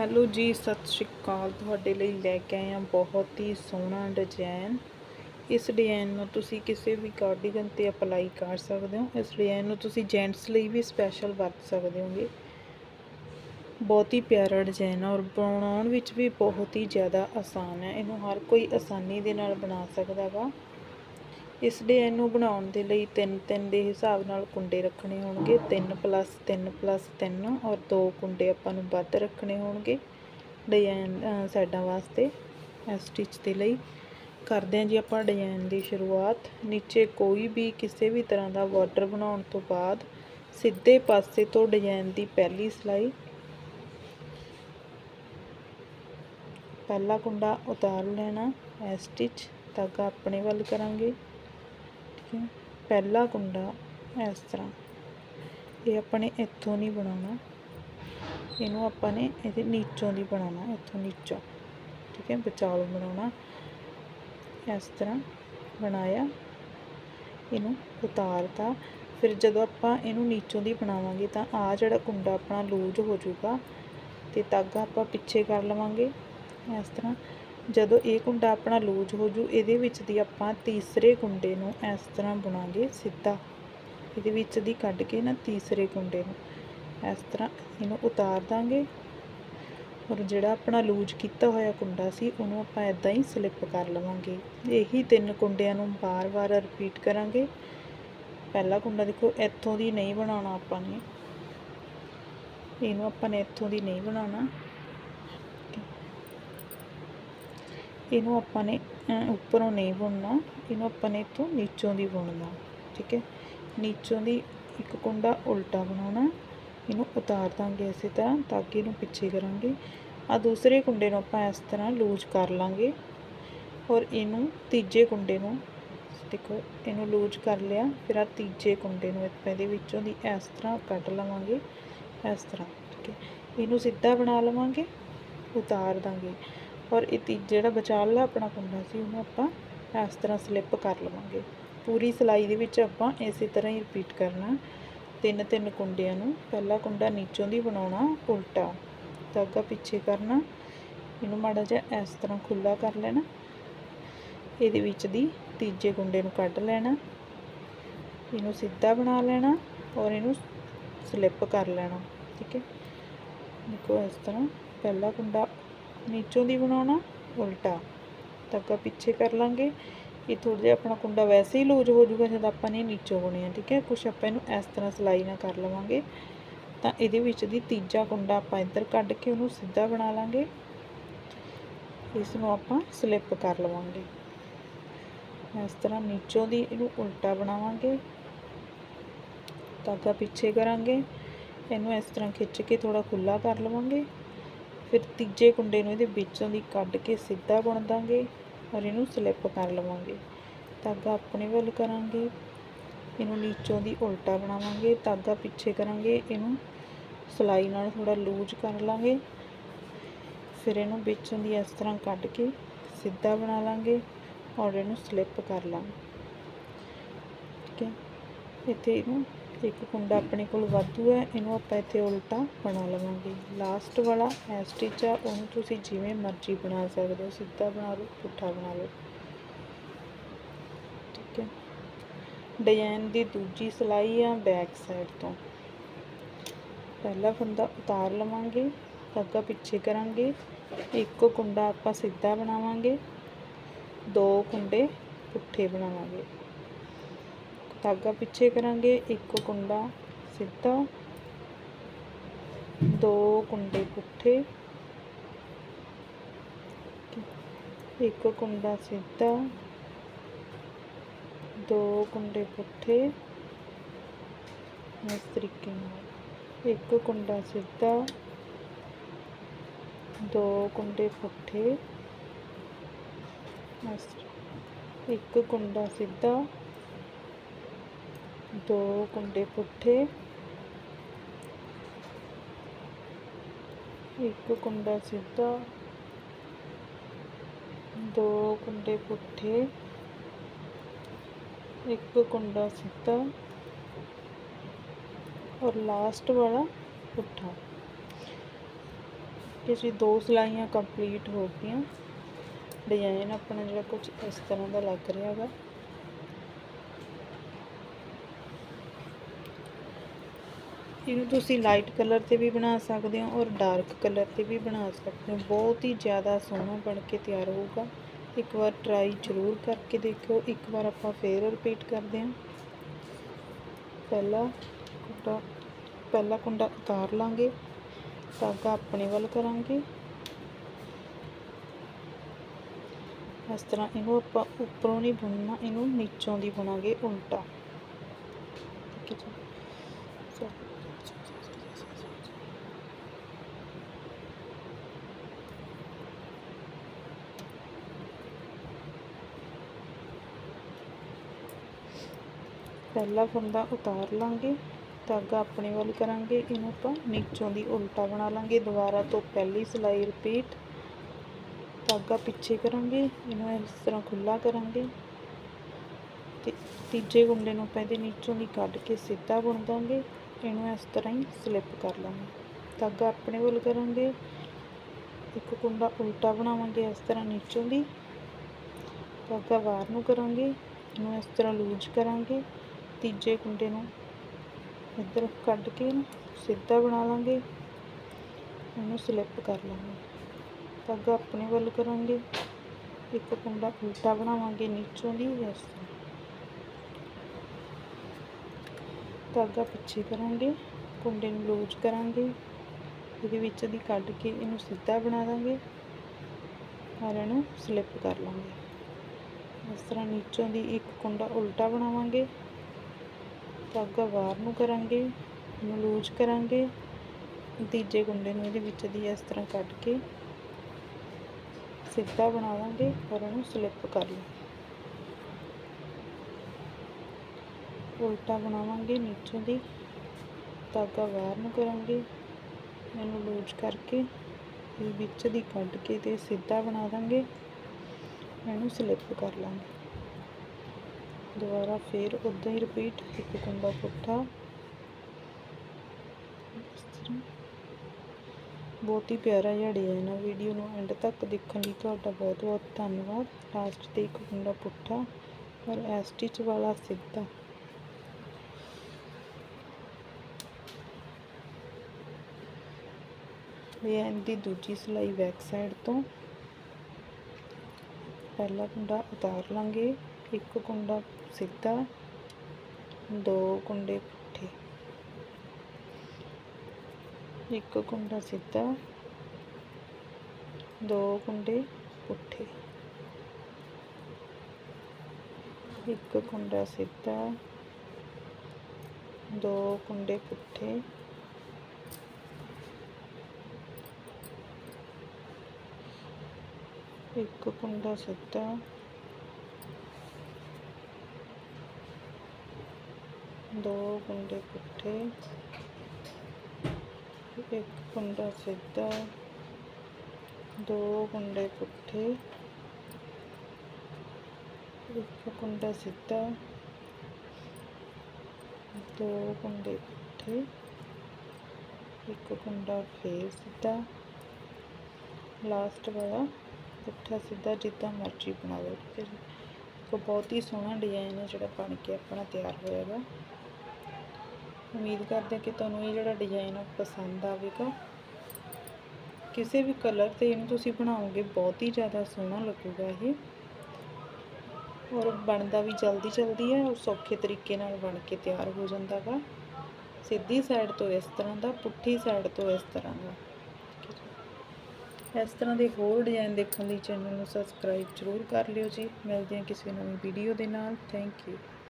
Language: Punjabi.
ਹੈਲੋ ਜੀ, ਸਤਿ ਸ਼੍ਰੀ ਅਕਾਲ। ਤੁਹਾਡੇ ਲਈ ਲੈ ਕੇ ਆਏ ਹਾਂ ਬਹੁਤ ਹੀ ਸੋਹਣਾ ਡਿਜ਼ਾਈਨ ਇਸ ਡਿਜ਼ਾਈਨ ਨੂੰ ਤੁਸੀਂ ਕਿਸੇ ਵੀ ਕਾਰਡੀਗਨ ਤੇ ਅਪਲਾਈ ਕਰ ਸਕਦੇ ਹੋ। ਇਸ ਡਿਜ਼ਾਈਨ ਨੂੰ ਤੁਸੀਂ ਜੈਂਟਸ ਲਈ ਵੀ ਸਪੈਸ਼ਲ ਵਰਤ ਸਕਦੇ ਹੋਗੇ। ਬਹੁਤ ਹੀ ਪਿਆਰਾ ਡਿਜ਼ਾਈਨ ਆ ਔਰ ਬਣਾਉਣ ਵਿੱਚ ਵੀ ਬਹੁਤ ਹੀ ਜ਼ਿਆਦਾ ਆਸਾਨ ਹੈ ਇਹਨੂੰ ਹਰ ਕੋਈ ਆਸਾਨੀ ਦੇ ਨਾਲ ਬਣਾ ਸਕਦਾ ਵਾ ਇਸ ਡਿਜ਼ਾਈਨ ਨੂੰ ਬਣਾਉਣ ਦੇ ਲਈ ਤਿੰਨ ਤਿੰਨ ਦੇ ਹਿਸਾਬ ਨਾਲ ਕੁੰਡੇ ਰੱਖਣੇ ਹੋਣਗੇ। 3 ਪਲੱਸ 3 ਪਲੱਸ 3 ਔਰ ਦੋ ਕੁੰਡੇ ਆਪਾਂ ਨੂੰ ਵੱਧ ਰੱਖਣੇ ਹੋਣਗੇ। ਡਿਜ਼ਾਈਨ ਸਾਈਡਾਂ ਵਾਸਤੇ, ਇਸ ਸਟਿਚ ਦੇ ਲਈ। ਕਰਦੇ ਹਾਂ ਜੀ ਆਪਾਂ ਡਿਜ਼ਾਈਨ ਦੀ ਸ਼ੁਰੂਆਤ। ਨੀਚੇ ਕੋਈ ਵੀ ਕਿਸੇ ਵੀ ਤਰ੍ਹਾਂ ਦਾ ਬਾਰਡਰ ਬਣਾਉਣ ਤੋਂ ਬਾਅਦ ਸਿੱਧੇ ਪਾਸੇ ਤੋਂ ਡਿਜ਼ਾਈਨ ਦੀ ਪਹਿਲੀ ਸਿਲਾਈ। ਪਹਿਲਾ ਕੁੰਡਾ ਉਤਾਰ ਲੈਣਾ ਐ ਸਟਿਚ ਧਾਗਾ ਆਪਣੇ ਵੱਲ ਕਰਾਂਗੇ। ਠੀਕ ਪਹਿਲਾ ਕੁੰਡਾ ਇਸ ਤਰ੍ਹਾਂ। ਇਹ ਆਪਾਂ ਨੇ ਇੱਥੋਂ ਨਹੀਂ ਬਣਾਉਣਾ। ਇਹਨੂੰ ਆਪਾਂ ਨੇ ਇਹਦੇ ਨੀਚੋਂ ਦੀ ਬਣਾਉਣਾ, ਇੱਥੋਂ ਨੀਚੋਂ। ਠੀਕ ਹੈ ਵਿਚਾਲੋਂ ਬਣਾਉਣਾ। ਇਸ ਤਰ੍ਹਾਂ ਬਣਾਇਆ। ਇਹਨੂੰ ਉਤਾਰਤਾ। ਫਿਰ ਜਦੋਂ ਆਪਾਂ ਇਹਨੂੰ ਨੀਚੋਂ ਦੀ ਬਣਾਵਾਂਗੇ ਤਾਂ ਆ ਜਿਹੜਾ ਕੁੰਡਾ ਆਪਣਾ ਲੂਜ ਹੋ ਜਾਊਗਾ ਤੇ ਧਾਗਾ ਆਪਾਂ ਪਿੱਛੇ ਕਰ ਲਵਾਂਗੇ। ਇਸ ਤਰ੍ਹਾਂ ਜਦੋਂ ਇਹ ਕੁੰਡਾ ਆਪਣਾ ਲੂਜ ਹੋ ਜੂ, ਇਹਦੇ ਵਿੱਚ ਦੀ ਆਪਾਂ ਤੀਸਰੇ ਕੁੰਡੇ ਨੂੰ ਇਸ ਤਰ੍ਹਾਂ ਬੁਣਾਂਗੇ ਸਿੱਧਾ। ਇਹਦੇ ਵਿੱਚ ਦੀ ਕੱਢ ਕੇ ਨਾ ਤੀਸਰੇ ਕੁੰਡੇ ਨੂੰ ਇਸ ਤਰ੍ਹਾਂ ਇਹਨੂੰ ਉਤਾਰ ਦਾਂਗੇ। ਔਰ ਜਿਹੜਾ ਆਪਣਾ ਲੂਜ ਕੀਤਾ ਹੋਇਆ ਕੁੰਡਾ ਸੀ, ਉਹਨੂੰ ਆਪਾਂ ਇਦਾਂ ਹੀ ਸਲਿੱਪ ਕਰ ਲਵਾਂਗੇ। ਇਹੀ ਤਿੰਨ ਕੁੰਡਿਆਂ ਨੂੰ ਬਾਰ-ਬਾਰ ਰਿਪੀਟ ਕਰਾਂਗੇ। ਪਹਿਲਾ ਕੁੰਡਾ ਦੇਖੋ, ਇੱਥੋਂ ਦੀ ਨਹੀਂ ਬਣਾਉਣਾ ਆਪਾਂ ਨੇ। ਇਹਨੂੰ ਆਪਾਂ ਨੇ ਇੱਥੋਂ ਦੀ ਨਹੀਂ ਬਣਾਉਣਾ। ਇਹਨੂੰ ਆਪਾਂ ਨੇ ਉੱਪਰੋਂ ਨਹੀਂ ਬੁਣਨਾ, ਇਹਨੂੰ ਆਪਾਂ ਨੇ ਇੱਥੋਂ ਨੀਚੋਂ ਦੀ ਬੁਣਨਾ, ਠੀਕ ਹੈ? ਨੀਚੋਂ ਦੀ ਇੱਕ ਕੁੰਡਾ ਉਲਟਾ ਬਣਾਉਣਾ, ਇਹਨੂੰ ਉਤਾਰ ਦਾਂਗੇ ਇਸੇ ਤਰ੍ਹਾਂ ਤਾਂ ਕਿ ਇਹਨੂੰ ਪਿੱਛੇ ਕਰਾਂਗੇ। ਆ ਦੂਸਰੇ ਕੁੰਡੇ ਨੂੰ ਆਪਾਂ ਇਸ ਤਰ੍ਹਾਂ ਲੂਜ ਕਰ ਲਾਂਗੇ। ਔਰ ਇਹਨੂੰ ਤੀਜੇ ਕੁੰਡੇ ਨੂੰ, ਦੇਖੋ, ਇਹਨੂੰ ਲੂਜ ਕਰ ਲਿਆ, ਫਿਰ ਆ ਤੀਜੇ ਕੁੰਡੇ ਨੂੰ ਇਹਦੇ ਵਿੱਚੋਂ ਦੀ ਇਸ ਤਰ੍ਹਾਂ ਕੱਢ ਲਵਾਂਗੇ, ਇਸ ਤਰ੍ਹਾਂ, ਠੀਕ ਹੈ? ਇਹਨੂੰ ਸਿੱਧਾ ਬਣਾ ਲਵਾਂਗੇ, ਉਤਾਰ ਦਾਂਗੇ। ਔਰ ਇਹ ਤੀ ਜਿਹੜਾ ਵਿਚਾਲਾ ਆਪਣਾ ਕੁੰਡਾ ਸੀ, ਉਹਨੂੰ ਆਪਾਂ ਇਸ ਤਰ੍ਹਾਂ ਸਲਿੱਪ ਕਰ ਲਵਾਂਗੇ। ਪੂਰੀ ਸਿਲਾਈ ਦੇ ਵਿੱਚ ਆਪਾਂ ਇਸੇ ਤਰ੍ਹਾਂ ਹੀ ਰਿਪੀਟ ਕਰਨਾ। ਤਿੰਨ ਤਿੰਨ ਕੁੰਡਿਆਂ ਨੂੰ। ਪਹਿਲਾ ਕੁੰਡਾ ਨੀਚੋਂ ਦੀ ਬਣਾਉਣਾ, ਉਲਟਾ। ਧਾਗਾ ਪਿੱਛੇ ਕਰਨਾ। ਇਹਨੂੰ ਮਾੜਾ ਜਿਹਾ ਇਸ ਤਰ੍ਹਾਂ ਖੁੱਲਾ ਕਰ ਲੈਣਾ। ਇਹਦੇ ਵਿੱਚ ਦੀ ਤੀਜੇ ਕੁੰਡੇ ਨੂੰ ਕੱਢ ਲੈਣਾ। ਇਹਨੂੰ ਸਿੱਧਾ ਬਣਾ ਲੈਣਾ ਔਰ ਇਹਨੂੰ ਸਲਿੱਪ ਕਰ ਲੈਣਾ। ਠੀਕ ਹੈ? ਦੇਖੋ ਇਸ ਤਰ੍ਹਾਂ ਪਹਿਲਾ ਕੁੰਡਾ ਨੀਚੋਂ ਦੀ ਬਣਾਉਣਾ, ਉਲਟਾ। ਧਾਗਾ ਪਿੱਛੇ ਕਰ ਲਾਂਗੇ। ਇਹ ਥੋੜਾ ਜਿਹਾ ਆਪਣਾ ਕੁੰਡਾ ਵੈਸੇ ਹੀ ਲੂਜ ਹੋ ਜਾਊਗਾ ਜਦ ਆਪਾਂ ਨੇ ਨੀਚੋਂ ਬੁਣਿਆ, ਠੀਕ ਹੈ? ਕੁਛ ਆਪਾਂ ਇਹਨੂੰ ਇਸ ਤਰ੍ਹਾਂ ਸਲਾਈ ਨਾਲ ਕਰ ਲਵਾਂਗੇ। ਤਾਂ ਇਹਦੇ ਵਿੱਚ ਦੀ ਤੀਜਾ ਕੁੰਡਾ ਆਪਾਂ ਇੱਧਰ ਕੱਢ ਕੇ ਉਹਨੂੰ ਸਿੱਧਾ ਬਣਾ ਲਾਂਗੇ। ਇਸ ਨੂੰ ਆਪਾਂ ਸਲਿੱਪ ਕਰ ਲਵਾਂਗੇ। ਇਸ ਤਰ੍ਹਾਂ ਨੀਚੋਂ ਦੀ ਇਹਨੂੰ ਉਲਟਾ ਬਣਾਵਾਂਗੇ। ਧਾਗਾ ਪਿੱਛੇ ਕਰਾਂਗੇ। ਇਹਨੂੰ ਇਸ ਤਰ੍ਹਾਂ ਖਿੱਚ ਕੇ ਥੋੜਾ ਖੁੱਲਾ ਕਰ ਲਵਾਂਗੇ। ਫਿਰ ਤੀਜੇ ਕੁੰਡੇ ਨੂੰ ਇਹਦੇ ਵਿੱਚੋਂ ਦੀ ਕੱਢ ਕੇ ਸਿੱਧਾ ਬੁਣ ਦਾਂਗੇ ਔਰ ਇਹਨੂੰ ਸਲਿੱਪ ਕਰ ਲਵਾਂਗੇ। ਧਾਗਾ ਆਪਣੇ ਵੱਲ ਕਰਾਂਗੇ, ਇਹਨੂੰ ਨੀਚੋਂ ਦੀ ਉਲਟਾ ਬਣਾਵਾਂਗੇ, ਧਾਗਾ ਪਿੱਛੇ ਕਰਾਂਗੇ, ਇਹਨੂੰ ਸਲਾਈ ਨਾਲ ਥੋੜਾ ਲੂਜ ਕਰ ਲਾਂਗੇ। ਫਿਰ ਇਹਨੂੰ ਵਿੱਚੋਂ ਦੀ ਇਸ ਤਰ੍ਹਾਂ ਕੱਢ ਕੇ ਸਿੱਧਾ ਬਣਾ ਲਾਂਗੇ ਔਰ ਇਹਨੂੰ ਸਲਿੱਪ ਕਰ ਲਾਂਗੇ। ਠੀਕ ਹੈ? ਇੱਥੇ ਇਹਨੂੰ ਇੱਕ ਕੁੰਡਾ ਆਪਣੇ ਕੋਲ ਵਾਧੂ ਹੈ, ਇਹਨੂੰ ਆਪਾਂ ਇੱਥੇ ਉਲਟਾ ਬਣਾ ਲਵਾਂਗੇ। ਲਾਸਟ ਵਾਲਾ ਐ ਸਟਿਚ ਆ ਉਹਨੂੰ ਤੁਸੀਂ ਜਿਵੇਂ ਮਰਜ਼ੀ ਬਣਾ ਸਕਦੇ ਹੋ। ਸਿੱਧਾ ਬਣਾ ਲਓ, ਪੁੱਠਾ ਬਣਾ ਲਓ। ਠੀਕ ਹੈ। ਡਿਜ਼ਾਈਨ ਦੀ ਦੂਜੀ ਸਿਲਾਈ ਆ ਬੈਕ ਸਾਈਡ ਤੋਂ। ਪਹਿਲਾ ਫੰਦਾ ਉਤਾਰ ਲਵਾਂਗੇ ਧਾਗਾ ਪਿੱਛੇ ਕਰਾਂਗੇ। ਇੱਕ ਕੁੰਡਾ ਆਪਾਂ ਸਿੱਧਾ ਬਣਾਵਾਂਗੇ। ਦੋ ਕੁੰਡੇ ਪੁੱਠੇ ਬਣਾਵਾਂਗੇ। ਧਾਗਾ ਪਿੱਛੇ ਕਰਾਂਗੇ, ਇੱਕ ਕੁੰਡਾ ਸਿੱਧਾ, ਦੋ ਕੁੰਡੇ ਪੁੱਠੇ, ਇੱਕ ਕੁੰਡਾ ਸਿੱਧਾ, ਦੋ ਕੁੰਡੇ ਪੁੱਠੇ, ਇਸ ਤਰੀਕੇ ਨਾਲ। ਇੱਕ ਕੁੰਡਾ ਸਿੱਧਾ, ਦੋ ਕੁੰਡੇ ਪੁੱਠੇ ਇੱਕ ਕੁੰਡਾ ਸਿੱਧਾ ਦੋ ਕੁੰਡੇ ਪੁੱਠੇ। ਇੱਕ ਕੁੰਡਾ ਸਿੱਧਾ। ਦੋ ਕੁੰਡੇ ਪੁੱਠੇ। ਇੱਕ ਕੁੰਡਾ ਸਿੱਧਾ। ਔਰ ਲਾਸਟ ਵਾਲਾ ਪੁੱਠਾ। ਕਿ ਦੋ ਸਲਾਈਆਂ ਕੰਪਲੀਟ ਹੋ ਗਈਆਂ। ਡਿਜ਼ਾਈਨ ਆਪਣਾ ਜਿਹੜਾ ਕੁਝ ਇਸ ਤਰ੍ਹਾਂ ਦਾ ਲੱਗ ਰਿਹਾ ਹੈਗਾ ਇਹਨੂੰ ਤੁਸੀਂ ਲਾਈਟ ਕਲਰ ਤੇ ਵੀ ਬਣਾ ਸਕਦੇ ਹੋ ਔਰ ਡਾਰਕ ਕਲਰ ਤੇ ਵੀ ਬਣਾ ਸਕਦੇ ਹੋ। ਬਹੁਤ ਹੀ ਜ਼ਿਆਦਾ ਸੋਹਣਾ ਬਣ ਕੇ ਤਿਆਰ ਹੋਊਗਾ। ਇੱਕ ਵਾਰ ਟਰਾਈ ਜ਼ਰੂਰ ਕਰਕੇ ਦੇਖਿਓ। ਇੱਕ ਵਾਰ ਆਪਾਂ ਫੇਰ ਰਿਪੀਟ ਕਰਦੇ ਹਾਂ। ਪਹਿਲਾ ਕੁੰਡਾ ਪਹਿਲਾ ਕੁੰਡਾ ਉਤਾਰ ਲਾਂਗੇ। ਧਾਗਾ ਆਪਣੇ ਵੱਲ ਕਰਾਂਗੇ। ਇਸ ਤਰ੍ਹਾਂ ਇਹਨੂੰ ਆਪਾਂ ਉੱਪਰੋਂ ਨਹੀਂ ਬੁਣਨਾ, ਇਹਨੂੰ ਨੀਚੋਂ ਦੀ ਬੁਣਾਂਗੇ ਉਲਟਾ ਠੀਕ ਹੈ ਜੀ ਪਹਿਲਾ ਫੰਦਾ ਉਤਾਰ ਲਾਂਗੇ ਧਾਗਾ ਆਪਣੇ ਵੱਲ ਕਰਾਂਗੇ, ਇਹਨੂੰ ਆਪਾਂ ਨੀਚੋਂ ਦੀ ਉਲਟਾ ਬਣਾ ਲਾਂਗੇ, ਦੁਬਾਰਾ ਤੋਂ ਪਹਿਲੀ ਸਿਲਾਈ ਰਿਪੀਟ ਧਾਗਾ ਪਿੱਛੇ ਕਰਾਂਗੇ, ਇਹਨੂੰ ਇਸ ਤਰ੍ਹਾਂ ਖੁੱਲਾ ਕਰਾਂਗੇ, ਤੇ ਤੀਜੇ ਗੁੰਡੇ ਨੂੰ ਆਪਾਂ ਇਹਦੇ ਨੀਚੋਂ ਦੀ ਕੱਢ ਕੇ ਸਿੱਧਾ ਬੁਣ ਦਾਂਗੇ, ਇਹਨੂੰ ਇਸ ਤਰ੍ਹਾਂ ਹੀ ਸਲਿੱਪ ਕਰ ਲਾਂਗੇ ਧਾਗਾ ਆਪਣੇ ਵੱਲ ਕਰਾਂਗੇ, ਇੱਕ ਕੁੰਡਾ ਉਲਟਾ ਬਣਾਵਾਂਗੇ ਇਸ ਤਰ੍ਹਾਂ ਨੀਚੋਂ ਦੀ ਧਾਗਾ ਬਾਹਰ ਨੂੰ ਕਰਾਂਗੇ, ਇਹਨੂੰ ਇਸ ਤਰ੍ਹਾਂ ਲੂਜ ਕਰਾਂਗੇ ਤੀਜੇ ਕੁੰਡੇ ਨੂੰ ਇੱਧਰ ਕੱਢ ਕੇ ਸਿੱਧਾ ਬਣਾ ਲਾਂਗੇ। ਇਹਨੂੰ ਸਲਿੱਪ ਕਰ ਲਾਂਗੇ। ਧਾਗਾ ਆਪਣੇ ਵੱਲ ਕਰਾਂਗੇ। ਇੱਕ ਕੁੰਡਾ ਉਲਟਾ ਬਣਾਵਾਂਗੇ ਨੀਚੋਂ ਦੀ ਇਸ ਤਰ੍ਹਾਂ। ਧਾਗਾ ਪਿੱਛੇ ਕਰਾਂਗੇ। ਕੁੰਡੇ ਨੂੰ ਲੂਜ ਕਰਾਂਗੇ। ਇਹਦੇ ਵਿੱਚ ਦੀ ਕੱਢ ਕੇ ਇਹਨੂੰ ਸਿੱਧਾ ਬਣਾ ਦਾਂਗੇ ਔਰ ਇਹਨੂੰ ਸਲਿੱਪ ਕਰ ਲਾਂਗੇ। ਇਸ ਤਰ੍ਹਾਂ ਨੀਚੋਂ ਦੀ ਇੱਕ ਕੁੰਡਾ ਉਲਟਾ ਬਣਾਵਾਂਗੇ। ਧਾਗਾ ਬਾਹਰ ਨੂੰ ਕਰਾਂਗੇ ਇਹਨੂੰ ਲੂਜ ਕਰਾਂਗੇ, ਤੀਜੇ ਗੁੰਡੇ ਨੂੰ ਇਹਦੇ ਵਿੱਚ ਦੀ ਇਸ ਤਰ੍ਹਾਂ ਕੱਢ ਕੇ ਸਿੱਧਾ ਬਣਾ ਦਾਂਗੇ ਔਰ ਉਹਨੂੰ ਸਲਿੱਪ ਕਰ ਲਓ ਉਲਟਾ ਬਣਾਵਾਂਗੇ ਨੀਚੋਂ ਦੀ ਧਾਗਾ ਬਾਹਰ ਨੂੰ ਕਰਾਂਗੇ, ਇਹਨੂੰ ਲੂਜ ਕਰਕੇ ਇਹ ਵਿੱਚ ਦੀ ਕੱਢ ਕੇ ਤੇ ਸਿੱਧਾ ਬਣਾ ਦਾਂਗੇ, ਇਹਨੂੰ ਸਲਿੱਪ ਕਰ ਲਾਂਗੇ। ਦੁਬਾਰਾ ਫੇਰ ਉਦਾਂ ਹੀ ਰਿਪੀਟ ਇੱਕ ਕੁੰਡਾ ਪੁੱਠਾ। ਬਹੁਤ ਹੀ ਪਿਆਰਾ ਜਿਹਾ ਡਿਜ਼ਾਈਨ ਹੈ ਵੀਡੀਓ ਨੂੰ। ਐਂਡ ਤੱਕ ਦੇਖਣ ਲਈ ਤੁਹਾਡਾ ਬਹੁਤ ਬਹੁਤ ਧੰਨਵਾਦ। ਲਾਸਟ ਤੇ ਇੱਕ ਕੁੰਡਾ ਪੁੱਠਾ। ਔਰ ਐਸਟਿਚ ਵਾਲਾ ਸਿੱਧਾ। ਇਹ ਇਹਦੀ ਦੂਜੀ ਸਿਲਾਈ ਬੈਕ ਸਾਈਡ ਤੋਂ। ਪਹਿਲਾ ਕੁੰਡਾ ਉਤਾਰ ਲਾਂਗੇ। ਇੱਕ ਕੁੰਡਾ ਸਿੱਧਾ ਦੋ ਕੁੰਡੇ ਪੁੱਠੇ। ਇੱਕ ਕੁੰਡਾ ਸਿੱਧਾ, ਦੋ ਕੁੰਡੇ ਪੁੱਠੇ। ਇੱਕ ਕੁੰਡਾ ਸਿੱਧਾ, ਦੋ ਕੁੰਡੇ ਪੁੱਠੇ। ਇੱਕ ਕੁੰਡਾ ਸਿੱਧਾ ਦੋ ਕੁੰਡੇ ਪੁੱਠੇ, ਇੱਕ ਕੁੰਡਾ ਸਿੱਧਾ, ਦੋ ਕੁੰਡੇ ਪੁੱਠੇ, ਇੱਕ ਕੁੰਡਾ ਸਿੱਧਾ, ਦੋ ਕੁੰਡੇ ਪੁੱਠੇ, ਇੱਕ ਕੁੰਡਾ ਫੇਰ ਸਿੱਧਾ। ਲਾਸਟ ਵਾਲਾ ਪੁੱਠਾ ਸਿੱਧਾ ਜਿੱਦਾਂ ਮਰਜ਼ੀ ਬਣਾ ਲਓ। ਠੀਕ ਹੈ ਜੀ ਬਹੁਤ ਹੀ ਸੋਹਣਾ ਡਿਜ਼ਾਈਨ ਹੈ ਜਿਹੜਾ ਬਣ ਕੇ ਆਪਣਾ ਤਿਆਰ ਹੋਇਆ ਹੋਇਆਗਾ ਉਮੀਦ ਕਰਦੇ ਹਾਂ ਕਿ ਤੁਹਾਨੂੰ ਇਹ ਜਿਹੜਾ ਡਿਜ਼ਾਈਨ ਆ ਪਸੰਦ ਆਵੇਗਾ। ਕਿਸੇ ਵੀ ਕਲਰ ਤੇ ਇਹਨੂੰ ਤੁਸੀਂ ਬਣਾਓਗੇ, ਬਹੁਤ ਹੀ ਜ਼ਿਆਦਾ ਸੋਹਣਾ ਲੱਗੂਗਾ ਇਹ। ਔਰ ਬਣਦਾ ਵੀ ਜਲਦੀ ਜਲਦੀ ਹੈ ਔਰ ਸੌਖੇ ਤਰੀਕੇ ਨਾਲ ਬਣ ਕੇ ਤਿਆਰ ਹੋ ਜਾਂਦਾ ਗਾ। ਸਿੱਧੀ ਸਾਈਡ ਤੋਂ ਇਸ ਤਰ੍ਹਾਂ ਦਾ, ਪੁੱਠੀ ਸਾਈਡ ਤੋਂ ਇਸ ਤਰ੍ਹਾਂ ਦਾ। ਇਸ ਤਰ੍ਹਾਂ ਦੇ ਹੋਰ ਡਿਜ਼ਾਈਨ ਦੇਖਣ ਲਈ ਚੈਨਲ ਨੂੰ ਸਬਸਕ੍ਰਾਈਬ ਜ਼ਰੂਰ ਕਰ ਲਿਓ ਜੀ। ਮਿਲਦੇ ਹਾਂ ਕਿਸੇ ਨਵੀਂ ਵੀਡੀਓ ਦੇ ਨਾਲ। Thank you